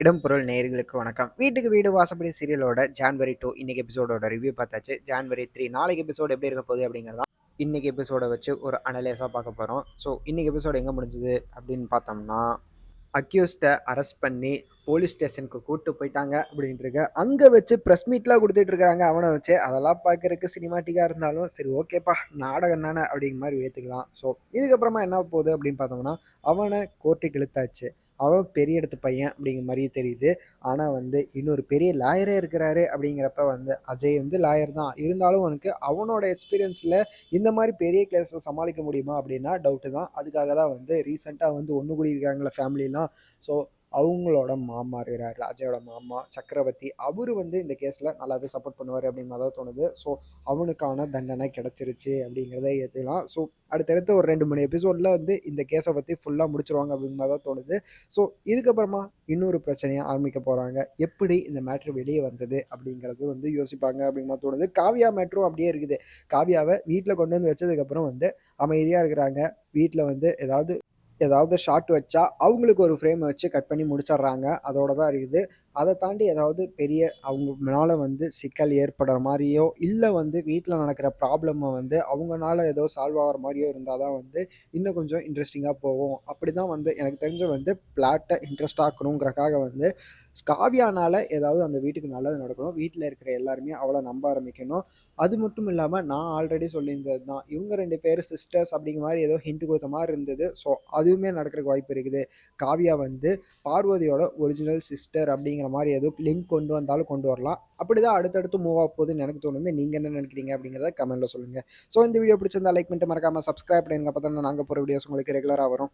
இடம்பொருள் நேயர்களுக்கு வணக்கம். வீட்டுக்கு வீடு வாசப்படி சீரியலோட ஜான்வரி டூ இன்னைக்கு எபிசோடோட ரிவ்யூ பார்த்தாச்சு. ஜான்வரி த்ரீ நாளைக்கு எபிசோடு எப்படி இருக்க போகுது அப்படிங்கிறதா இன்னைக்கு எபிசோடை வச்சு ஒரு அனலைஸாக பார்க்க போகிறோம் ஸோ இன்னைக்கு எபிசோடு எங்கே முடிஞ்சுது அப்படின்னு பார்த்தோம்னா அக்யூஸ்டை அரெஸ்ட் பண்ணி போலீஸ் ஸ்டேஷனுக்கு கூப்பிட்டு போயிட்டாங்க அப்படின்ட்டு அங்கே வச்சு ப்ரெஸ் மீட்லாம் கொடுத்துட்டு இருக்காங்க. அவனை வச்சு அதெல்லாம் பார்க்கறதுக்கு சினிமாட்டிக்காக இருந்தாலும் சரி ஓகேப்பா நாடகம் தானே அப்படிங்கிற மாதிரி ஏற்றுக்கலாம் ஸோ இதுக்கப்புறமா என்ன போகுது அப்படின்னு பார்த்தோம்னா அவனை கோர்ட்டுக்கு இழுத்தாச்சு. அவன் பெரிய இடத்து பையன் அப்படிங்கிற மாதிரியே தெரியுது. ஆனால் வந்து இன்னொரு பெரிய லாயரே இருக்கிறாரு அப்படிங்கிறப்ப வந்து அஜய் வந்து லாயர் தான். இருந்தாலும் அவனுக்கு அவனோட எக்ஸ்பீரியன்ஸில் இந்த மாதிரி பெரிய கிளாஸை சமாளிக்க முடியுமா அப்படின்னா டவுட்டு தான். அதுக்காக தான் வந்து ரீசெண்டாக வந்து ஒன்று கூடியிருக்காங்களே ஃபேமிலிலாம் ஸோ அவங்களோட மாமா இருக்கிறார் ராஜாவோட மாமா சக்கரவர்த்தி அவர் வந்து இந்த கேஸில் நல்லாவே சப்போர்ட் பண்ணுவார் அப்படிங்கிற தான் தோணுது. ஸோ அவனுக்கான தண்டனை கிடச்சிருச்சு அப்படிங்கிறத ஏற்றுக்கலாம் ஸோ அடுத்தடுத்து ஒரு ரெண்டு மூணு எபிசோடில் வந்து இந்த கேஸை பற்றி ஃபுல்லாக முடிச்சிருவாங்க அப்படிங்கிற தான் தோணுது. ஸோ இதுக்கப்புறமா இன்னொரு பிரச்சனையை ஆரம்பிக்க போகிறாங்க எப்படி இந்த மேட்ரு வெளியே வந்தது அப்படிங்கிறது வந்து யோசிப்பாங்க அப்படிங்கிற தோணுது. காவியா மேட்ரும் அப்படியே இருக்குது. காவியாவை வீட்டில் கொண்டு வந்து வச்சதுக்கப்புறம் வந்து அமைதியாக இருக்கிறாங்க. வீட்டில் வந்து ஏதாவது ஏதாவது ஷாட் வச்சா அவங்களுக்கு ஒரு ஃப்ரேம் வச்சு கட் பண்ணி முடிச்சிடுறாங்க. அதோட தான் இருக்குது. அதை தாண்டி ஏதாவது பெரிய அவங்கனால வந்து சிக்கல் ஏற்படுற மாதிரியோ இல்லை வந்து வீட்டில் நடக்கிற ப்ராப்ளமை வந்து அவங்கனால ஏதோ சால்வ் ஆகிற மாதிரியோ இருந்தால் தான் வந்து இன்னும் கொஞ்சம் இன்ட்ரெஸ்டிங்காக போகும். அப்படி தான் வந்து எனக்கு தெரிஞ்ச வந்து பிளாட்டை இன்ட்ரெஸ்ட் ஆக்கணுங்கிறக்காக வந்து ஸ்காவியானால் ஏதாவது அந்த வீட்டுக்கு நல்லது நடக்கணும். வீட்டில் இருக்கிற எல்லாருமே அவளை நம்ப ஆரம்பிக்கணும். அது மட்டும் இல்லாமல் நான் ஆல்ரெடி சொல்லியிருந்தது தான் இவங்க ரெண்டு பேர் சிஸ்டர்ஸ் அப்படிங்கிற மாதிரி ஏதோ ஹிண்ட் கொடுத்த மாதிரி இருந்தது. ஸோ அது அதுவுமே நடக்கிறதுக்கு வாய்ப்பு இருக்குது. காவியா வந்து பார்வதியோட ஒரிஜினல் சிஸ்டர் அப்படிங்கிற மாதிரி ஏதோ லிங்க் கொண்டு வந்தாலும் கொண்டு வரலாம். அப்படி தான் அடுத்தடுத்து மூவ் ஆக போகுதுன்னு எனக்கு தோணுது. நீங்கள் என்ன நினைக்கிறீங்க அப்படிங்கிறத கமெண்ட்டில் சொல்லுங்கள் ஸோ இந்த வீடியோ பிடிச்சிருந்தா லைக் பண்ணிட்டு மறக்காமல் சப்ஸ்கிரைப் பண்ணுங்க அப்போ தான் நாங்கள் போகிற வீடியோஸ் உங்களுக்கு ரெகுலராக வரும்.